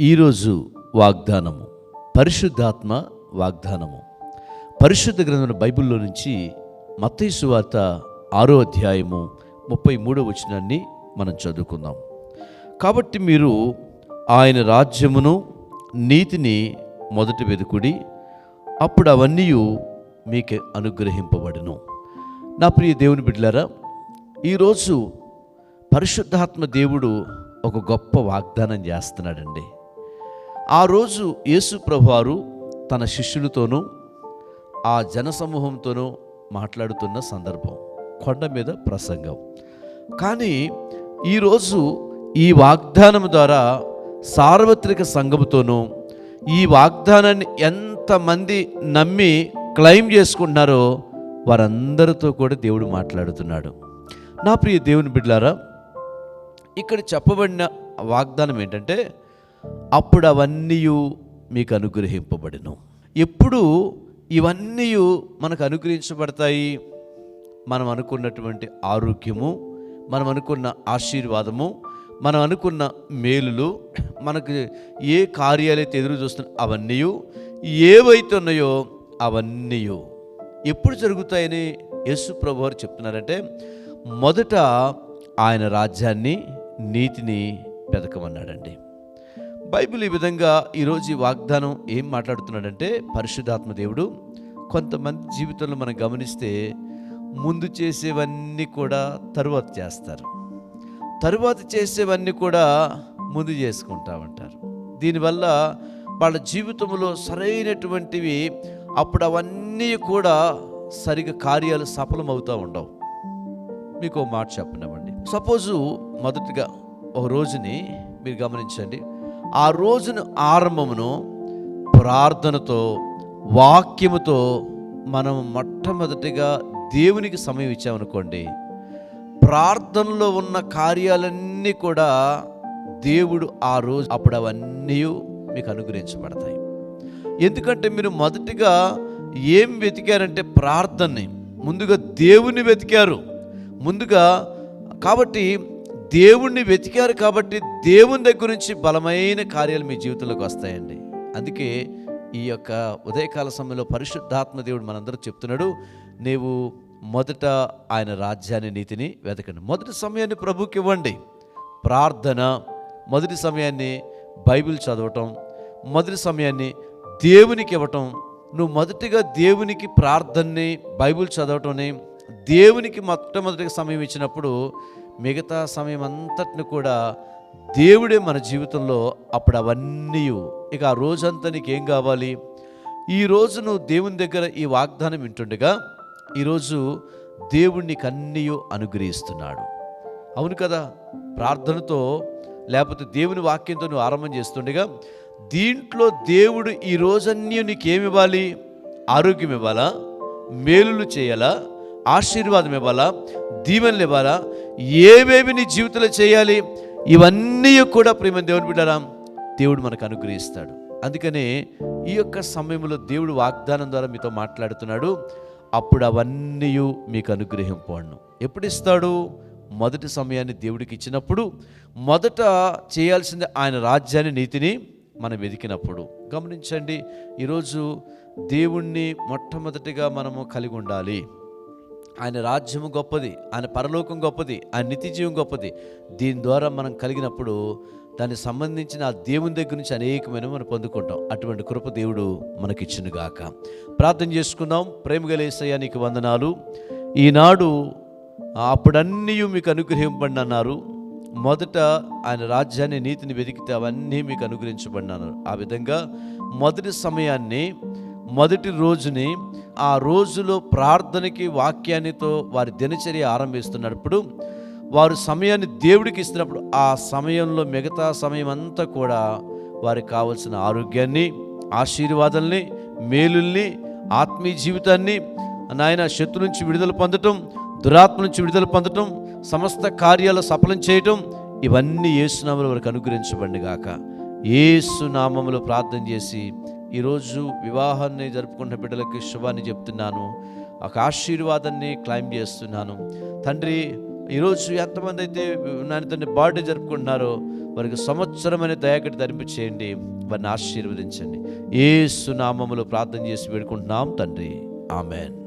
ఈరోజు వాగ్దానము. పరిశుద్ధాత్మ వాగ్దానము. పరిశుద్ధ గ్రంథం బైబిల్లో నుంచి మత్తైసు వార్త ఆరో అధ్యాయము ముప్పై మూడో వచనాన్ని మనం చదువుకుందాం. కాబట్టి మీరు ఆయన రాజ్యమును నీతిని మొదట వెదుకుడి అప్పుడు అవన్నీ మీకు అనుగ్రహింపబడును. నా ప్రియ దేవుని బిడ్డలారా ఈరోజు పరిశుద్ధాత్మ దేవుడు ఒక గొప్ప వాగ్దానం చేస్తున్నాడండి. ఆ రోజు యేసు ప్రభువారు తన శిష్యులతోనూ ఆ జనసమూహంతోనూ మాట్లాడుతున్న సందర్భం కొండ మీద ప్రసంగం. కానీ ఈరోజు ఈ వాగ్దానం ద్వారా సార్వత్రిక సంఘముతోనూ ఈ వాగ్దానాన్ని ఎంతమంది నమ్మి క్లెయిమ్ చేసుకుంటున్నారో వారందరితో కూడా దేవుడు మాట్లాడుతున్నాడు. నా ప్రియ దేవుని బిడ్లారా ఇక్కడ చెప్పబడిన వాగ్దానం ఏంటంటే అప్పుడు అవన్నీ మీకు అనుగ్రహింపబడిను ఎప్పుడు ఇవన్నీ మనకు అనుగ్రహించబడతాయి మనం అనుకున్నటువంటి ఆరోగ్యము మనం అనుకున్న ఆశీర్వాదము మనం అనుకున్న మేలులు మనకు ఏ కార్యాలైతే ఎదురు చూస్తున్న అవన్నీ ఏవైతే ఉన్నాయో అవన్నీ ఎప్పుడు జరుగుతాయని యేసు ప్రభు వారు చెప్తున్నారంటే మొదట ఆయన రాజ్యాన్ని నీతిని పెదకమన్నాడండి బైబిల్ ఈ విధంగా ఈరోజు ఈ వాగ్దానం ఏం మాట్లాడుతున్నాడంటే పరిశుద్ధాత్మ దేవుడు కొంతమంది జీవితంలో మనం గమనిస్తే ముందు చేసేవన్నీ కూడా తరువాత చేస్తారు. తరువాత చేసేవన్నీ కూడా ముందు చేసుకుంటా ఉంటారు. దీనివల్ల వాళ్ళ జీవితంలో సరైనటువంటివి అప్పుడు అవన్నీ కూడా సరిగా కార్యాలు సఫలమవుతూ ఉండవు. మీకు మాట చెప్పనివ్వండి. సపోజు మొదటిగా ఒక రోజుని మీరు గమనించండి. ఆ రోజును ఆరంభమును ప్రార్థనతో వాక్యముతో మనం మొట్టమొదటిగా దేవునికి సమయం ఇచ్చామనుకోండి ప్రార్థనలో ఉన్న కార్యాలన్నీ కూడా దేవుడు ఆ రోజు అప్పుడు అవన్నీ మీకు అనుగ్రహించబడతాయి. ఎందుకంటే మీరు మొదటిగా ఏం వెతికారంటే ప్రార్థనని ముందుగా దేవుని వెతికారు. ముందుగా కాబట్టి దేవుణ్ణి వెతికారు కాబట్టి దేవుని దగ్గర నుంచి బలమైన కార్యాలు మీ జీవితంలోకి వస్తాయండి. అందుకే ఈ యొక్క ఉదయకాల సమయంలో పరిశుద్ధాత్మ దేవుడు మనందరూ చెప్తున్నాడు నీవు మొదట ఆయన రాజ్యాన్ని నీతిని వెతకండి. మొదటి సమయాన్ని ప్రభుకి ఇవ్వండి. ప్రార్థన మొదటి సమయాన్ని బైబిల్ చదవటం మొదటి సమయాన్ని దేవునికి ఇవ్వటం నువ్వు మొదటిగా దేవునికి ప్రార్థనని బైబిల్ చదవటంని దేవునికి మొట్టమొదటిగా సమయం ఇచ్చినప్పుడు మిగతా సమయం అంతటిని కూడా దేవుడే మన జీవితంలో అప్పుడు అవన్నీ ఇక ఆ రోజంతా నీకేం కావాలి? ఈ రోజు నువ్వు దేవుని దగ్గర ఈ వాగ్దానం వింటుండగా ఈరోజు దేవుడు నీకు అన్నీ అనుగ్రహిస్తున్నాడు. అవును కదా? ప్రార్థనతో లేకపోతే దేవుని వాక్యంతో నువ్వు ఆరంభం చేస్తుండగా దీంట్లో దేవుడు ఈ రోజన్నీ నీకేమివ్వాలి? ఆరోగ్యం ఇవ్వాలా మేలులు చేయాలా? ఆశీర్వాదం ఇవ్వాలా? దీవెనలు ఇవ్వాలా? ఏవేవి నీ జీవితంలో చేయాలి? ఇవన్నీ కూడా ప్రేమ దేవుని బిడ్డరా దేవుడు మనకు అనుగ్రహిస్తాడు. అందుకనే ఈ యొక్క సమయంలో దేవుడు వాగ్దానం ద్వారా మీతో మాట్లాడుతున్నాడు. అప్పుడు అవన్నీ మీకు అనుగ్రహింపను ఎప్పుడు ఇస్తాడు మొదటి సమయాన్ని దేవుడికి ఇచ్చినప్పుడు మొదట చేయాల్సింది ఆయన రాజ్యాన్ని నీతిని మనం వెతికినప్పుడు. గమనించండి ఈరోజు దేవుణ్ణి మొట్టమొదటిగా మనము కలిగి ఉండాలి. ఆయన రాజ్యము గొప్పది ఆయన పరలోకం గొప్పది ఆయన నిత్యజీవం గొప్పది. దీని ద్వారా మనం కలిగినప్పుడు దానికి సంబంధించిన ఆ దేవుని దగ్గర నుంచి అనేకమైన మనం పొందుకుంటాం. అటువంటి కృప దేవుడు మనకిచ్చును గాక. ప్రార్థన చేసుకుందాం. ప్రేమ గలేసయ్యా నీకు వందనాలు. ఈనాడు అప్పుడన్నీ మీకు అనుగ్రహింపండి అన్నారు మొదట ఆయన రాజ్యాన్ని నీతిని వెతికితే అవన్నీ మీకు అనుగ్రహించబడినారు ఆ విధంగా మొదటి సమయాన్ని మొదటి రోజుని ఆ రోజులో ప్రార్థనకి వాక్యానితో వారి దినచర్య ఆరంభిస్తున్నప్పుడు వారు సమయాన్ని దేవుడికి ఇస్తున్నప్పుడు ఆ సమయంలో మిగతా సమయం అంతా కూడా వారికి కావలసిన ఆరోగ్యాన్ని ఆశీర్వాదాల్ని మేలుల్ని ఆత్మీయ జీవితాన్ని నాయన శత్రు నుంచి విడుదల పొందటం దురాత్మ నుంచి విడుదల పొందటం సమస్త కార్యాలు సఫలం చేయటం ఇవన్నీ ఏసునామలు వారికి అనుగ్రహించబండి గాక ఏసునామములు ప్రార్థన చేసి ఈరోజు వివాహాన్ని జరుపుకున్న బిడ్డలకి శుభాన్ని చెప్తున్నాను. ఒక ఆశీర్వాదాన్ని క్లైమ్ చేస్తున్నాను. తండ్రి ఈరోజు ఎంతమంది అయితే నాని తండ్రి బర్త్డే జరుపుకుంటున్నారో వారికి సంవత్సరమైన దయాకటి తరింపు చేయండి. వారిని ఆశీర్వదించండి. ఏ సునామములో ప్రార్థన చేసి వేడుకుంటున్నాం తండ్రి. ఆమెన్.